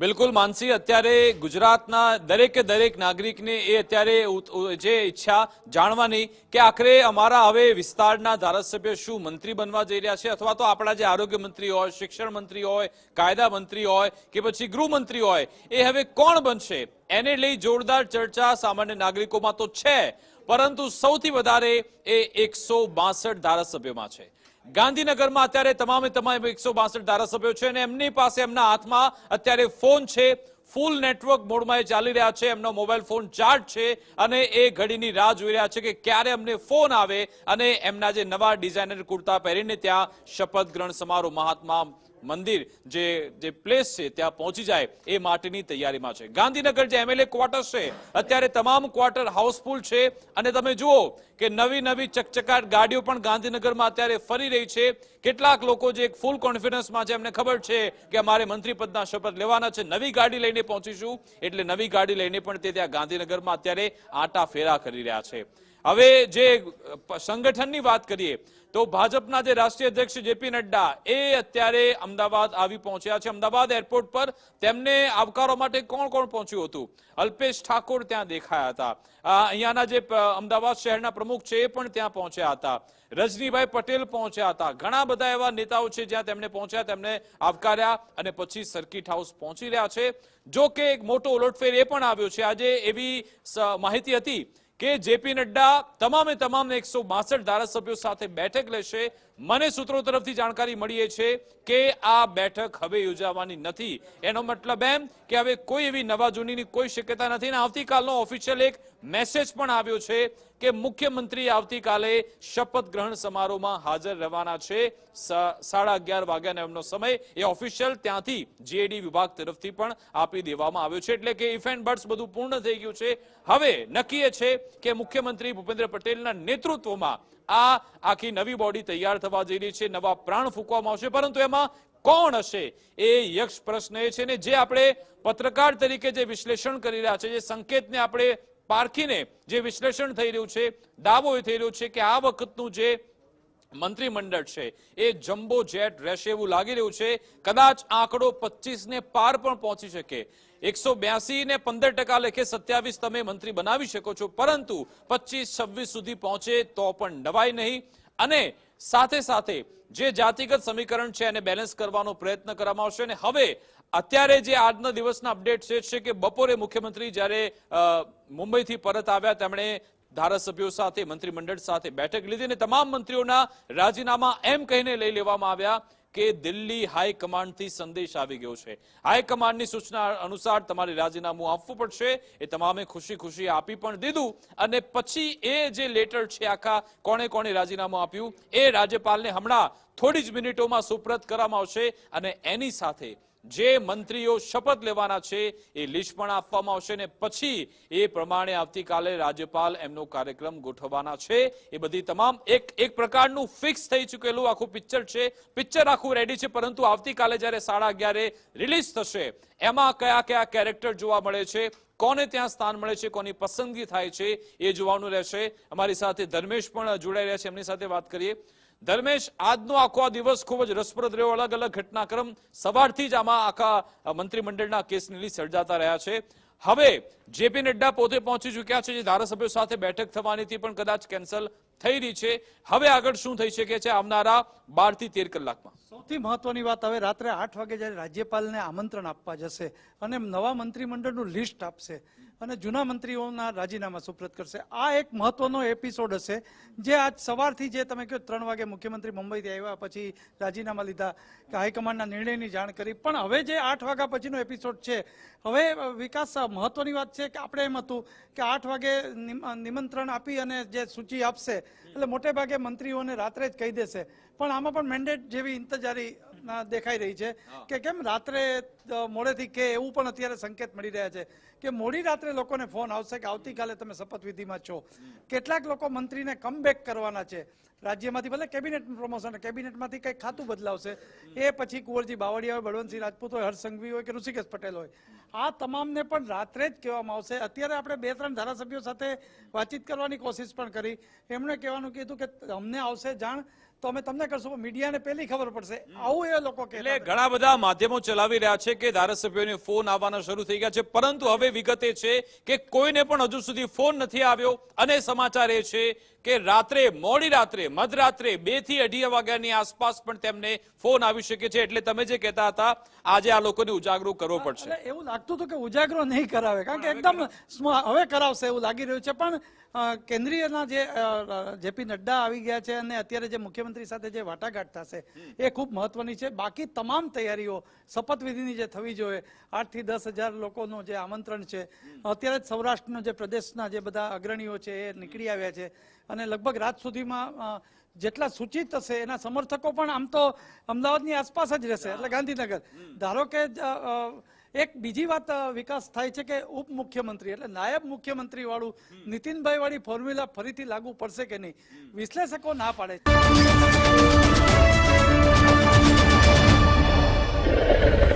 બિલકુલ, માનસી. અત્યારે ગુજરાતના દરેકે દરેક નાગરિકને એ અત્યારે જે ઈચ્છા જાણવાની કે આખરે અમારા હવે વિસ્તારના ધારાસભ્ય શું મંત્રી બનવા જઈ રહ્યા છે અથવા તો આપણા જે આરોગ્ય મંત્રી હોય, શિક્ષણ મંત્રી હોય, કાયદા મંત્રી હોય કે પછી ગૃહમંત્રી હોય, એ હવે કોણ બનશે? એને લઈ જોરદાર ચર્ચા સામાન્ય નાગરિકોમાં તો છે, પરંતુ સૌથી વધારે એ એકસો ધારાસભ્યોમાં છે. ગાંધીનગરમાં અત્યારે તમામે તમામ એકસો બાસઠ ધારાસભ્યો છે અને એમની પાસે એમના હાથમાં અત્યારે ફોન છે. ફૂલ નેટવર્ક મોડમાં એ ચાલી રહ્યા છે. એમનો મોબાઈલ ફોન ચાર્જ છે અને એ ઘડીની રાહ જોઈ રહ્યા છે કે ક્યારે અમને ફોન આવે અને એમના જે નવા ડિઝાઇનર કુર્તા પહેરીને ત્યાં શપથ ગ્રહણ સમારોહ મહાત્મા મંદિર જે જે પ્લેસ છે, ત્યાં પહોંચી જાય એ માટેની તૈયારીમાં છે. ગાંધીનગર જે એમએલએ ક્વાર્ટર્સ છે, અત્યારે તમામ ક્વાર્ટર હાઉસફુલ છે અને તમે જુઓ કે નવી નવી ચકચકાટ ગાડીઓ પણ ગાંધીનગરમાં અત્યારે ફરી રહી છે. કેટલાક લોકો જે એક ફૂલ કોન્ફિડન્સમાં છે, એમને ખબર છે કે અમારે મંત્રી પદના શપથ લેવાના છે. નવી ગાડી લઈને પહોંચીશું, એટલે નવી ગાડી લઈને પણ તે ત્યાં ગાંધીનગરમાં અત્યારે આટા ફેરા કરી રહ્યા છે. હવે જે સંગઠનની વાત કરીએ, તો ભાજપના જે રાષ્ટ્રીય અધ્યક્ષ જેપી નડ્ડા, એ અત્યારે અમદાવાદ આવી પહોંચ્યા છે. અમદાવાદ એરપોર્ટ પર તેમને આવકારવા માટે કોણ કોણ પહોંચ્યું હતું? અલ્પેશ ઠાકોર ત્યાં દેખાયા હતા. અહીંયાના જે અમદાવાદ શહેરના પ્રમુખ છે એ પણ ત્યાં પહોંચ્યા હતા. રજનીભાઈ પટેલ પહોંચ્યા હતા. ઘણા બધા એવા નેતાઓ છે જ્યાં તેમને પહોંચ્યા, તેમને આવકાર્યા અને પછી સર્કિટ હાઉસ પહોંચી રહ્યા છે. જો કે એક મોટો ઉલટફેર એ પણ આવ્યો છે. આજે એવી માહિતી હતી કે જેપી નડ્ડા તમામે તમામ એકસો બાસઠ ધારાસભ્યો સાથે બેઠક લેશે. મને સૂત્રો તરફથી જાણકારી મળી છે કે આ બેઠક હવે યોજાવાની નથી. એનો મતલબ એમ કે હવે કોઈ એવી નવા જૂનીની કોઈ શક્યતા નથી અને આવતીકાલનો ઓફિશિયલ એક મેસેજ પણ આવ્યો છે કે મુખ્યમંત્રી આવતીકાલે શપથ ગ્રહણ સમારોહમાં હાજર રહેવાના છે. સાડા અગિયાર વાગ્યાનો એમનો સમય એ ઓફિશિયલ ત્યાંથી જીએડી વિભાગ તરફથી પણ આપી દેવામાં આવ્યો છે. એટલે કે ઇફ એન્ડ બર્ડ્સ બધું પૂર્ણ થઈ ગયું છે. હવે નક્કી છે કે મુખ્યમંત્રી ભૂપેન્દ્ર પટેલના નેતૃત્વમાં આ આખી નવી બોડી તૈયાર થવા જઈ રહી છે. નવા પ્રાણ ફૂંકવામાં આવશે. પરંતુ એમાં કોણ હશે એ યક્ષ પ્રશ્ન એ છે ને જે આપણે પત્રકાર તરીકે જે વિશ્લેષણ કરી રહ્યા છે, જે સંકેતને આપણે પારખીને જે વિશ્લેષણ થઈ રહ્યું છે દાવો એ થઈ રહ્યો છે કે આ વખતનું જે મંત્રીમંડળ છે, એ જમ્બો જેટ રહેશે એવું લાગી રહ્યું છે, કદાચ આંકડો 25 ને પાર પણ પહોંચી શકે. એકસો બ્યાસી ને પંદર ટકા લેખે સત્યાવીસ તમે મંત્રી બનાવી શકો છો, પરંતુ પચીસ છવ્વીસ સુધી પહોંચે તો પણ નવાય નહીં. અને સાથે સાથે જે જાતિગત સમીકરણ છે એને બેલેન્સ કરવાનો પ્રયત્ન કરવામાં આવશે અને હવે અત્યારે જે આજના દિવસના અપડેટ છે કે બપોરે મુખ્યમંત્રી જ્યારે મુંબઈથી પરત આવ્યા, તેમણે ધારાસભ્યો સાથે, મંત્રીમંડળ સાથે બેઠક લીધી અને તમામ મંત્રીઓના રાજીનામા એમ કહીને લઈ લેવામાં આવ્યા. કે દિલ્હી હાઈકમાન્ડથી સંદેશ આવી ગયો છે. હાઈકમાન્ડની સૂચના અનુસાર તમારે રાજીનામું આપવું પડશે, એ તમામે ખુશી ખુશી આપી પણ દીધું અને પછી એ જે લેટર છે આખા કોણે કોણે રાજીનામું આપ્યું, એ રાજ્યપાલને હમણાં થોડી જ મિનિટોમાં સુપ્રત કરવામાં આવશે અને એની સાથે જે મંત્રીઓ શપથ લેવાના છે એ લિસ્ટ પણ આપવામાં આવશે ને પછી એ પ્રમાણે આવતીકાલે રાજ્યપાલ એમનો કાર્યક્રમ ગોઠવવાના છે. એ બધી તમામ એક એક પ્રકારનું ફિક્સ થઈ ચૂકેલું આખું પિક્ચર છે. પિક્ચર આખું રેડી છે, પરંતુ આવતીકાલે જ્યારે સાડા અગિયારે રિલીઝ થશે, એમાં કયા કયા કેરેક્ટર જોવા મળે છે, કોને ત્યાં સ્થાન મળે છે, કોની પસંદગી થાય છે, એ જોવાનું રહેશે. અમારી સાથે ધર્મેશ પણ જોડાઈ રહ્યા છે. એમની સાથે વાત કરીએ. ધર્મેશ આજનો આખો આ દિવસ ખૂબ જ રસપ્રદ રહ્યો. અલગ અલગ ઘટનાક્રમ સવારથી જ આમાં આખા મંત્રીમંડળના કેસની સર્જાતા રહ્યા છે. હવે જેપી નડ્ડા પોતે પહોંચી ચૂક્યા છે, જે ધારાસભ્યો સાથે બેઠક થવાની હતી, પણ કદાચ કેન્સલ થઈ રહી છે. હવે આગળ શું થઈ શકે છે આવનારા બારથી તેર કલાકમાં? સૌથી મહત્વની વાત હવે રાત્રે આઠ વાગે જ્યારે રાજ્યપાલને આમંત્રણ આપવા જશે અને નવા મંત્રીમંડળનું લિસ્ટ આપશે અને જૂના મંત્રીઓના રાજીનામા સુપ્રત કરશે. આ એક મહત્વનો એપિસોડ હશે જે આજ સવારથી જે તમે કહો ત્રણ વાગે મુખ્યમંત્રી મુંબઈથી આવ્યા પછી રાજીનામા લીધા કે હાઈકમાન્ડના નિર્ણયની જાણ કરી. પણ હવે જે આઠ વાગ્યા પછીનો એપિસોડ છે હવે વિકાસ મહત્વની વાત છે કે આપણે એમ હતું કે આઠ વાગે નિમંત્રણ આપી અને જે સૂચિ આપશે એટલે મોટે ભાગે મંત્રીઓને રાત્રે જ કહી દેશે. પણ આમાં પણ મેન્ડેટ જેવી ઇંતજારી દેખાઈ રહી છે કે કેમ રાત્રે મોડેથી કે એવું પણ અત્યારે સંકેત મળી રહ્યા છે કે મોડી રાત્રે લોકોને ફોન આવશે કે આવતીકાલે તમે શપથવિધિમાં છો. કેટલાક લોકો મંત્રીને કમબેક કરવાના છે. રાજ્યમાંથી ભલે કેબિનેટ પ્રમોશન કેબિનેટમાંથી કંઈક ખાતું બદલાવશે. એ પછી કુંવરજી બાવળિયા હોય બળવંતસિંહ રાજપૂત હોય હર્ષ સંઘવી હોય કે ઋષિકેશ પટેલ હોય. આ તમામને પણ રાત્રે જ કહેવામાં આવશે. અત્યારે આપણે બે ત્રણ ધારાસભ્યો સાથે વાતચીત કરવાની કોશિશ પણ કરી. એમણે કહેવાનું કીધું કે અમને આવશે જાણ તો અમે તમને કરશું. મીડિયાને પહેલી ખબર પડશે. આવું એ લોકો કે એટલે ઘણા બધા માધ્યમો ચલાવી રહ્યા છે કે ધારાસભ્યોને ફોન આવવાના શરૂ થઈ ગયા છે. પરંતુ હવે વિગત છે કે કોઈને પણ હજુ સુધી ફોન નથી આવ્યો અને સમાચાર એ છે કે રાત્રે મોડી રાત્રે મધરાત્રે બેથી અઢી વાગ્યાની આસપાસ પણ તેમને ફોન આવી શકે છે. એટલે તમે જે કહેતા હતા આજે આ લોકોને ઉજાગરો કરવો પડશે. એવું લાગતું હતું કે ઉજાગરો નહીં કરાવે કારણ કે એકદમ હવે કરાવશે એવું લાગી રહ્યું છે. પણ કેન્દ્રીયના જે જેપી નડ્ડા આવી ગયા છે અને અત્યારે જે મુખ્યમંત્રી સાથે જે વાટાઘાટ થશે એ ખૂબ મહત્વની છે. બાકી તમામ તૈયારીઓ શપથવિધિની જે થવી જોઈએ આઠથી દસ હજાર લોકોનું જે આમંત્રણ છે અત્યારે જ સૌરાષ્ટ્રના જે પ્રદેશના જે બધા અગ્રણીઓ છે એ નીકળી આવ્યા છે. અને લગભગ રાત સુધીમાં જેટલા સૂચિત હશે એના સમર્થકો પણ આમ તો અમદાવાદની આસપાસ જ રહેશે એટલે ગાંધીનગર. ધારો કે એક બીજી વાત વિકાસ થાય છે કે ઉપમુખ્યમંત્રી એટલે નાયબ મુખ્યમંત્રી વાળું નીતિનભાઈ વાળી ફોર્મ્યુલા ફરીથી લાગુ પડશે કે નહીં? વિશ્લેષકો ના પાડે. છે